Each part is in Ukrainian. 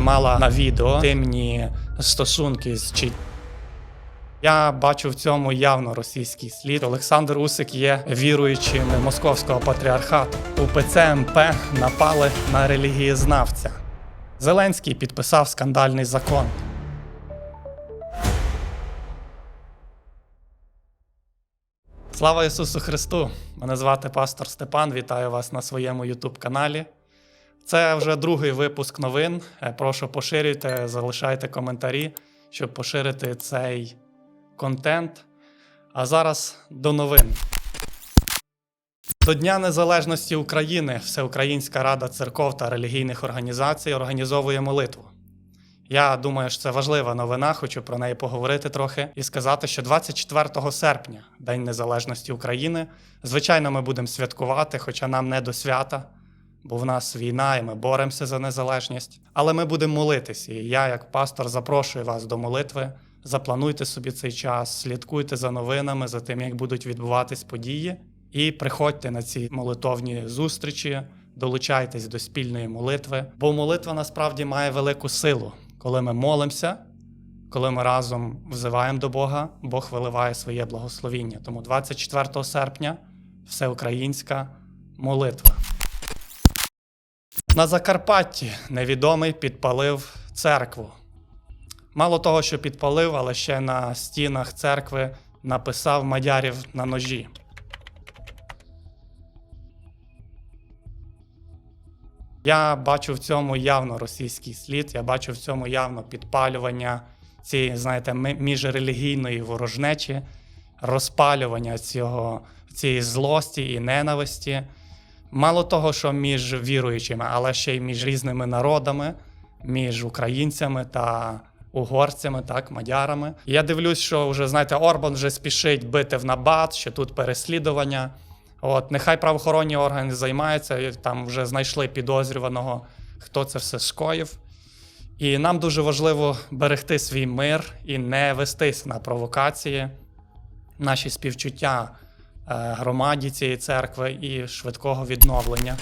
знімала на відео інтимні стосунки з чи. Я бачу в цьому явно російський слід. Олександр Усик є віруючим московського патріархату. У ПЦМП напали на релігієзнавця. Зеленський підписав скандальний закон. Слава Ісусу Христу! Мене звати пастор Степан. Вітаю вас на своєму youtube каналі. Це вже другий випуск новин. Е, Прошу поширюйте, залишайте коментарі, щоб поширити цей контент. А зараз до новин. До Дня Незалежності України Всеукраїнська Рада церков та релігійних організацій організовує молитву. Я думаю, що це важлива новина, хочу про неї поговорити трохи і сказати, що 24 серпня, День Незалежності України, звичайно, ми будемо святкувати, хоча нам не до свята, бо в нас війна і ми боремося за незалежність. Але ми будемо молитися. І я, як пастор, запрошую вас до молитви. Заплануйте собі цей час, слідкуйте за новинами, за тим, як будуть відбуватись події, і приходьте на ці молитовні зустрічі, долучайтесь до спільної молитви, бо молитва насправді має велику силу. Коли ми молимося, коли ми разом взиваємо до Бога, Бог виливає своє благословіння. Тому 24 серпня всеукраїнська молитва. На Закарпатті невідомий підпалив церкву. Мало того, що підпалив, але ще на стінах церкви написав мадярів на ножі. Я бачу в цьому явно російський слід, я бачу в цьому явно підпалювання цієї, знаєте, міжрелігійної ворожнечі, розпалювання цього, цієї злості і ненависті. Мало того, що між віруючими, але ще й між різними народами, між українцями та угорцями, так, мадярами. Я дивлюсь, що вже знаєте, Орбан вже спішить бити в набат, що тут переслідування. От, нехай правоохоронні органи займаються, там вже знайшли підозрюваного, хто це все скоїв. І нам дуже важливо берегти свій мир і не вестись на провокації, наші співчуття громаді цієї церкви і швидкого відновлення.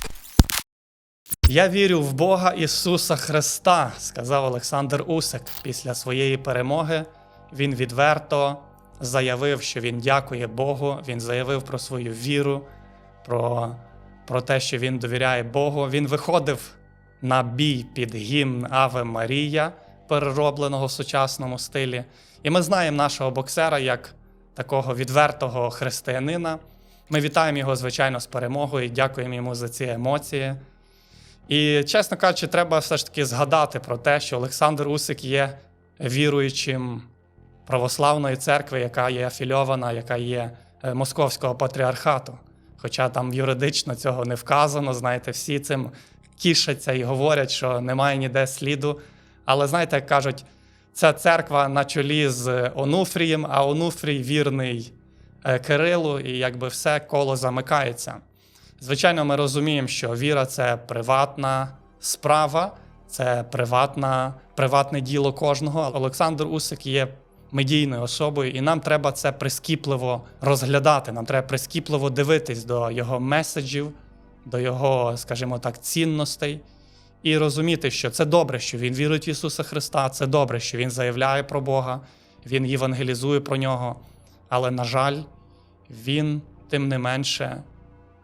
Я вірю в Бога Ісуса Христа, сказав Олександр Усик. Після своєї перемоги він відверто заявив, що він дякує Богу. Він заявив про свою віру, про, про те, що він довіряє Богу. Він виходив на бій під гімн Аве Марія, переробленого в сучасному стилі. І ми знаємо нашого боксера як такого відвертого християнина. Ми вітаємо його, звичайно, з перемогою дякуємо йому за ці емоції. І, чесно кажучи, треба все ж таки згадати про те, що Олександр Усик є віруючим православної церкви, яка є афільована, яка є е, московського патріархату. Хоча там юридично цього не вказано, знаєте, всі цим тішаться і говорять, що немає ніде сліду. Але знаєте, як кажуть, ця церква на чолі з Онуфрієм, а Онуфрій вірний е, Кирилу, і якби все коло замикається. Звичайно, ми розуміємо, що віра це приватна справа, це приватна, приватне діло кожного. Олександр Усик є медійною особою, і нам треба це прискіпливо розглядати. Нам треба прискіпливо дивитись до його меседжів, до його, скажімо так, цінностей. І розуміти, що це добре, що він вірить в Ісуса Христа, це добре, що Він заявляє про Бога, Він євангелізує про нього. Але, на жаль, він, тим не менше,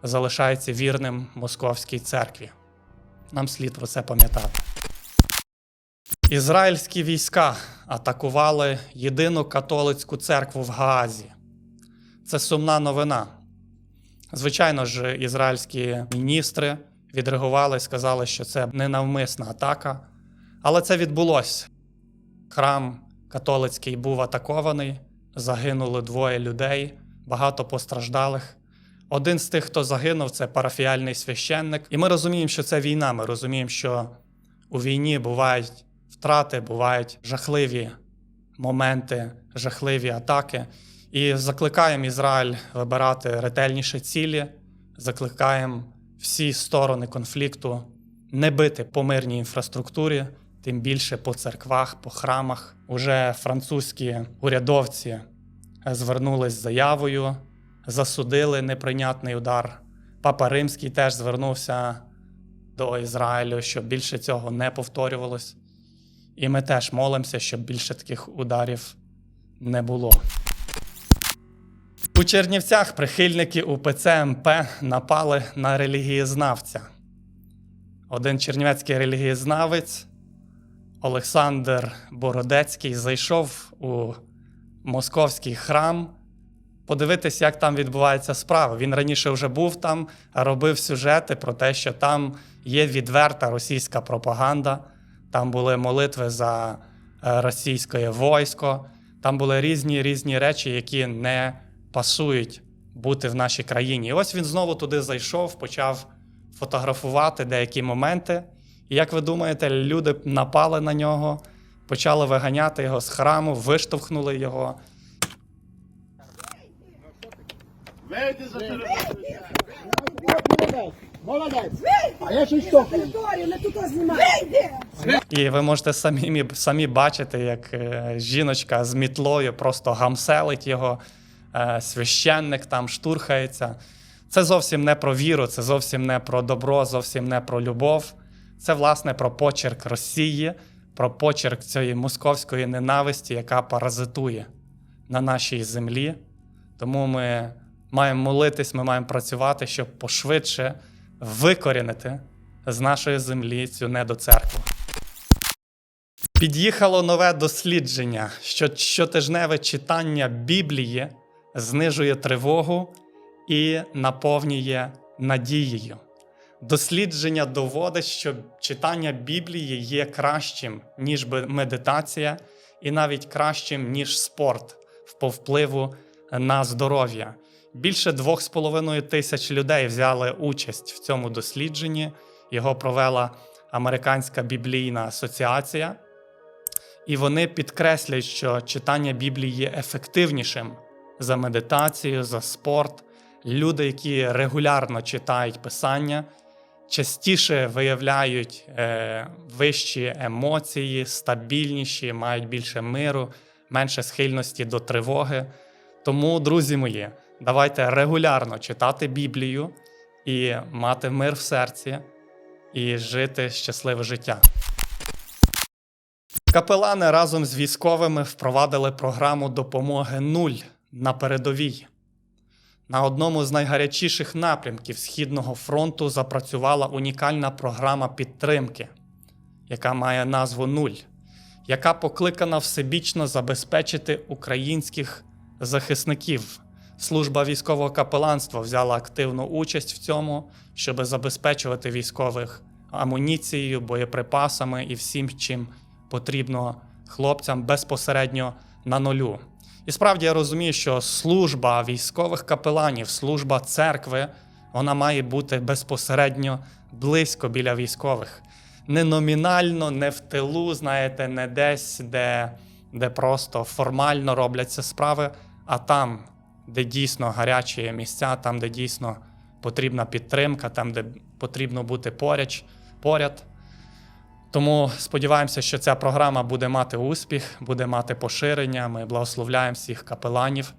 залишається вірним московській церкві. Нам слід про це пам'ятати. Ізраїльські війська атакували єдину католицьку церкву в Гаазі. Це сумна новина. Звичайно ж, ізраїльські міністри відреагували і сказали, що це ненавмисна атака. Але це відбулося. Храм католицький був атакований, загинули двоє людей, багато постраждалих. Один з тих, хто загинув, це парафіальний священник. І ми розуміємо, що це війна. Ми розуміємо, що у війні бувають втрати, бувають жахливі моменти, жахливі атаки. І закликаємо Ізраїль вибирати ретельніші цілі, закликаємо всі сторони конфлікту не бити по мирній інфраструктурі, тим більше по церквах, по храмах. Уже французькі урядовці звернулись з заявою, засудили неприйнятний удар. Папа Римський теж звернувся до Ізраїлю, щоб більше цього не повторювалось. І ми теж молимося, щоб більше таких ударів не було. У Чернівцях прихильники УПЦ МП напали на релігієзнавця. Один чернівецький релігієзнавець Олександр Бородецький зайшов у московський храм подивитися, як там відбувається справа. Він раніше вже був там, робив сюжети про те, що там є відверта російська пропаганда, там були молитви за е, російське військо, там були різні різні речі, які не пасують бути в нашій країні. І ось він знову туди зайшов, почав фотографувати деякі моменти. І як ви думаєте, люди напали на нього, почали виганяти його з храму, виштовхнули його. Вийди за телефон. Молодець, молодець. А я щось не тут знімає. І ви можете самі, самі бачити, як е, жіночка з мітлою просто гамселить його, священник там штурхається. Це зовсім не про віру, це зовсім не про добро, зовсім не про любов. Це, власне, про почерк Росії, про почерк цієї московської ненависті, яка паразитує на нашій землі. Тому ми маємо молитись, ми маємо працювати, щоб пошвидше викорінити з нашої землі цю недоцеркву. Під'їхало нове дослідження, що щотижневе читання Біблії знижує тривогу і наповнює надією. Дослідження доводить, що читання Біблії є кращим, ніж медитація, і навіть кращим, ніж спорт по впливу на здоров'я. Більше 2,5 тисяч людей взяли участь в цьому дослідженні. Його провела Американська біблійна асоціація. І вони підкреслюють, що читання Біблії є ефективнішим за медитацію, за спорт. Люди, які регулярно читають писання, частіше виявляють е, вищі емоції, стабільніші, мають більше миру, менше схильності до тривоги. Тому, друзі мої, давайте регулярно читати Біблію і мати мир в серці, і жити щасливе життя. Капелани разом з військовими впровадили програму допомоги нуль на передовій. На одному з найгарячіших напрямків Східного фронту запрацювала унікальна програма підтримки, яка має назву Нуль, яка покликана всебічно забезпечити українських захисників. Служба військового капеланства взяла активну участь в цьому, щоб забезпечувати військових амуніцією, боєприпасами і всім, чим потрібно хлопцям безпосередньо на нулю. І справді я розумію, що служба військових капеланів, служба церкви, вона має бути безпосередньо близько біля військових. Не номінально, не в тилу, знаєте, не десь, де, де просто формально робляться справи, а там, де дійсно гарячі місця, там, де дійсно потрібна підтримка, там, де потрібно бути поряд. поряд. Тому сподіваємося, що ця програма буде мати успіх, буде мати поширення. Ми благословляємо всіх капеланів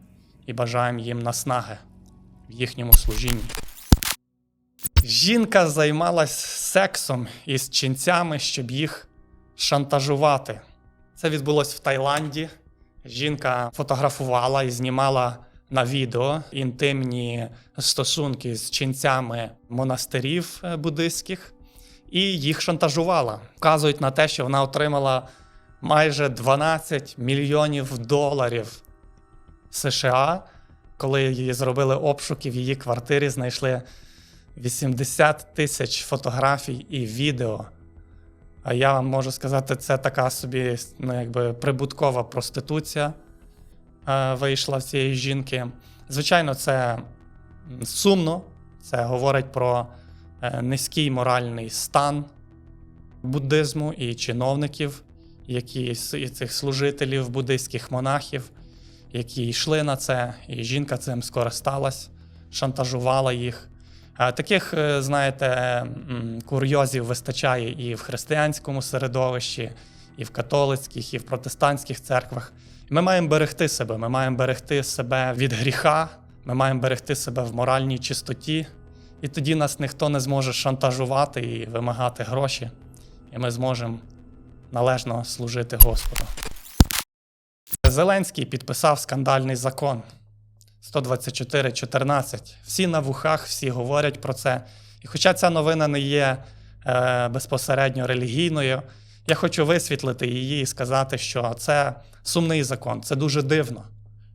і бажаємо їм наснаги в їхньому служінні. Жінка займалась сексом із ченцями, щоб їх шантажувати. Це відбулось в Таїланді. Жінка фотографувала і знімала на відео інтимні стосунки з ченцями монастирів е, буддистських і їх шантажувала. Вказують на те, що вона отримала майже 12 мільйонів доларів США. Коли її зробили обшуки в її квартирі, знайшли 80 тисяч фотографій і відео. А я вам можу сказати, це така собі ну, якби прибуткова проституція е, вийшла в цієї жінки. Звичайно, це сумно. Це говорить про низький моральний стан буддизму і чиновників, які і цих служителів, буддистських монахів, які йшли на це, і жінка цим скористалась, шантажувала їх. Е, Таких, е, знаєте, курйозів вистачає і в християнському середовищі, і в католицьких, і в протестантських церквах. Ми маємо берегти себе, ми маємо берегти себе від гріха, ми маємо берегти себе в моральній чистоті, і тоді нас ніхто не зможе шантажувати і вимагати гроші, і ми зможемо належно служити Господу. Зеленський підписав скандальний закон 124.14. Всі на вухах, всі говорять про це. І хоча ця новина не є е, безпосередньо релігійною, я хочу висвітлити її і сказати, що це сумний закон. Це дуже дивно,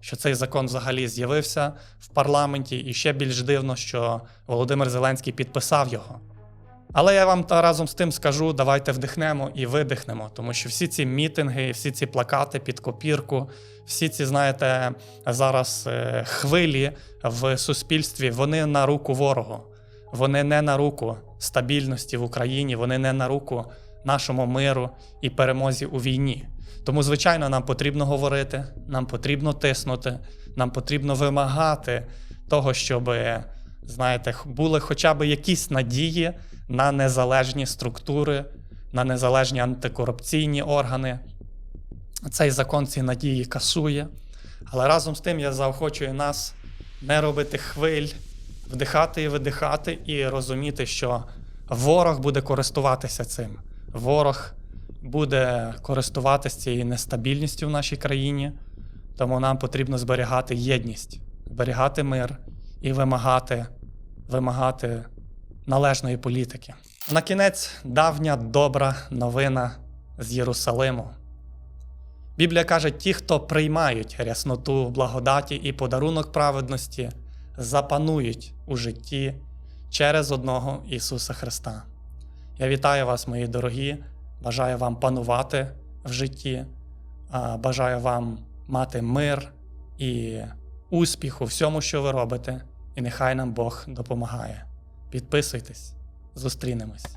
що цей закон взагалі з'явився в парламенті, і ще більш дивно, що Володимир Зеленський підписав його. Але я вам та разом з тим скажу: давайте вдихнемо і видихнемо, тому що всі ці мітинги, всі ці плакати під копірку, всі ці, знаєте, зараз е, хвилі в суспільстві, вони на руку ворогу. Вони не на руку стабільності в Україні, вони не на руку нашому миру і перемозі у війні. Тому, звичайно, нам потрібно говорити, нам потрібно тиснути, нам потрібно вимагати того, щоб, знаєте, були хоча б якісь надії на незалежні структури, на незалежні антикорупційні органи. Цей закон ці надії касує. Але разом з тим я заохочую нас не робити хвиль, вдихати і видихати, і розуміти, що ворог буде користуватися цим. Ворог буде користуватися цією нестабільністю в нашій країні, тому нам потрібно зберігати єдність, зберігати мир і вимагати, вимагати належної політики. На кінець давня добра новина з Єрусалиму. Біблія каже: ті, хто приймають рясноту благодаті і подарунок праведності, запанують у житті через одного Ісуса Христа. Я вітаю вас, мої дорогі. Бажаю вам панувати в житті, бажаю вам мати мир і успіх у всьому, що ви робите, і нехай нам Бог допомагає. Підписуйтесь, зустрінемось.